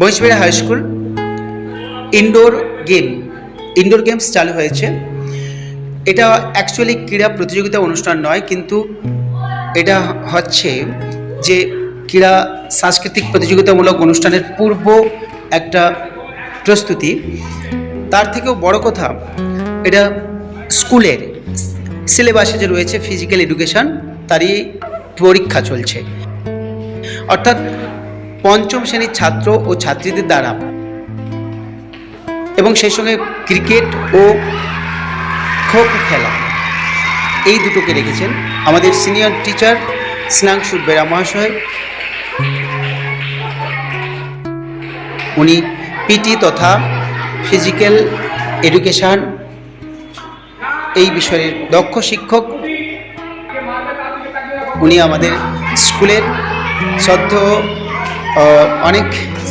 Mahishbera high school indoor game indoor games চালু হয়েছে। এটা অ্যাকচুয়ালি ক্রীড়া প্রতিযোগিতা অনুষ্ঠান নয়, কিন্তু এটা হচ্ছে যে ক্রীড়া সাংস্কৃতিক প্রতিযোগিতামূলক অনুষ্ঠানের পূর্ব একটা প্রস্তুতি। তার থেকেও বড় কথা, এটা স্কুলের সিলেবাসে যে রয়েছে ফিজিক্যাল এডুকেশন তারই পরীক্ষা চলছে। অর্থাৎ পঞ্চম শ্রেণির ছাত্র ও ছাত্রীদের দ্বারা। এবং সেই সঙ্গে ক্রিকেট ও খো খেলা। এই দুটোকে রেখেছেন আমাদের সিনিয়র টিচার স্নাংশু বেরা মহাশয়। উনি পিটি তথা ফিজিক্যাল এডুকেশান এই বিষয়ের দক্ষ শিক্ষক। উনি আমাদের স্কুলের আহ, অনেক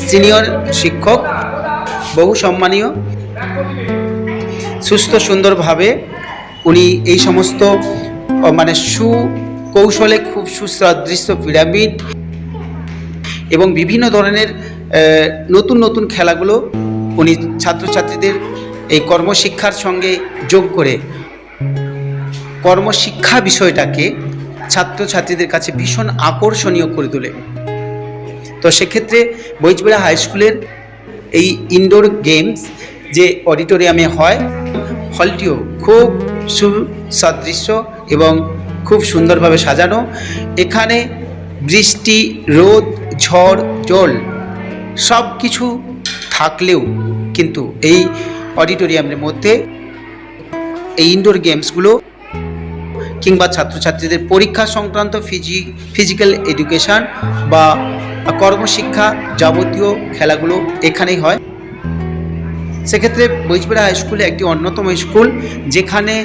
সিনিয়র শিক্ষক, বহু সম্মানীয়। সুস্থ, সুন্দরভাবে উনি এই সমস্ত মানে সুকৌশলে খুব সুসদৃশ্য পিরামিড এবং বিভিন্ন ধরনের নতুন নতুন খেলাগুলো উনি ছাত্রছাত্রীদের এই কর্মশিক্ষার সঙ্গে যোগ করে কর্মশিক্ষা বিষয়টাকে ছাত্রছাত্রীদের কাছে ভীষণ আকর্ষণীয় করে তোলে। তো সেক্ষেত্রে বৈজবেড়া হাই স্কুলের এই ইনডোর গেমস যে অডিটোরিয়ামে হয় হলটিও খুব সুসাদৃশ্য এবং খুব সুন্দরভাবে সাজানো। এখানে বৃষ্টি, রোদ, ঝড়, জল সব কিছু থাকলেও কিন্তু এই অডিটোরিয়ামের মধ্যে এই ইনডোর গেমসগুলো কিংবা ছাত্রছাত্রীদের পরীক্ষা সংক্রান্ত ফিজি ফিজিক্যাল এডুকেশান বা কর্মশিক্ষা যাবতীয় খেলাগুলো এখানেই হয়। সেক্ষেত্রে বৈজবেড়া হাই স্কুলে একটি অন্যতম স্কুল যেখানে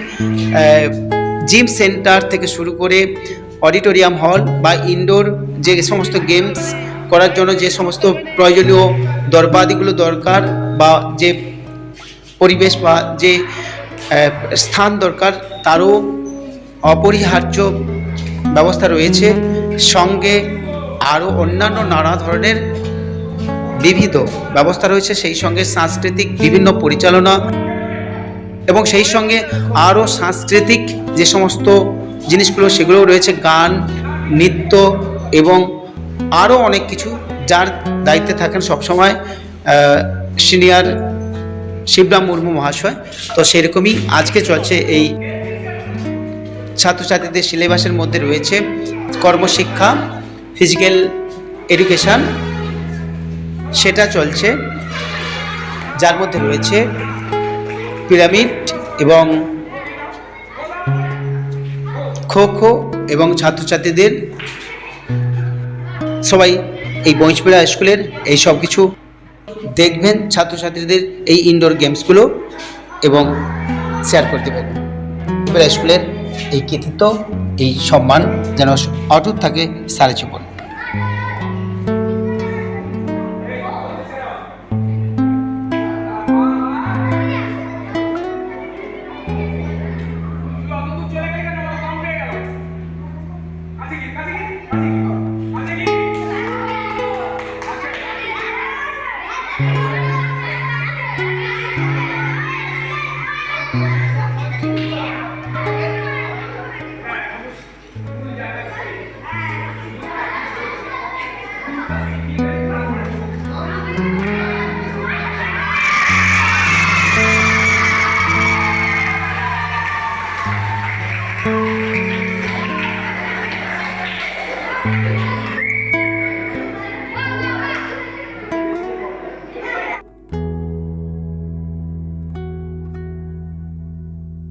জিম সেন্টার থেকে শুরু করে অডিটোরিয়াম হল বা ইনডোর যে সমস্ত গেমস করার জন্য যে সমস্ত প্রয়োজনীয় দরবাদিগুলো দরকার বা যে পরিবেশ বা যে স্থান দরকার তারও অপরিহার্য ব্যবস্থা রয়েছে। সঙ্গে আরও অন্যান্য নানা ধরনের বিবিধ ব্যবস্থা রয়েছে, সেই সঙ্গে সাংস্কৃতিক বিভিন্ন পরিচালনা এবং সেই সঙ্গে আরও সাংস্কৃতিক যে সমস্ত জিনিসগুলো, সেগুলোও রয়েছে, গান, নৃত্য এবং আরও অনেক কিছু যার দায়িত্বে থাকেন সবসময় সিনিয়র শিবরাম মুর্মু মহাশয়। তো সেরকমই আজকে চলছে এই ছাত্রছাত্রীদের সিলেবাসের মধ্যে রয়েছে কর্মশিক্ষা ফিজিক্যাল এডুকেশান সেটা চলছে, যার মধ্যে রয়েছে পিরামিড এবং খো খো এবং ছাত্রছাত্রীদের, সবাই এই বইচপেড়া স্কুলের এই সব কিছু দেখবেন, ছাত্রছাত্রীদের এই ইনডোর গেমসগুলো এবং শেয়ার করে দেবেন। স্কুলের এই কৃতিত্ব, এই সম্মান যেন অটুট থাকে সারা জীবন।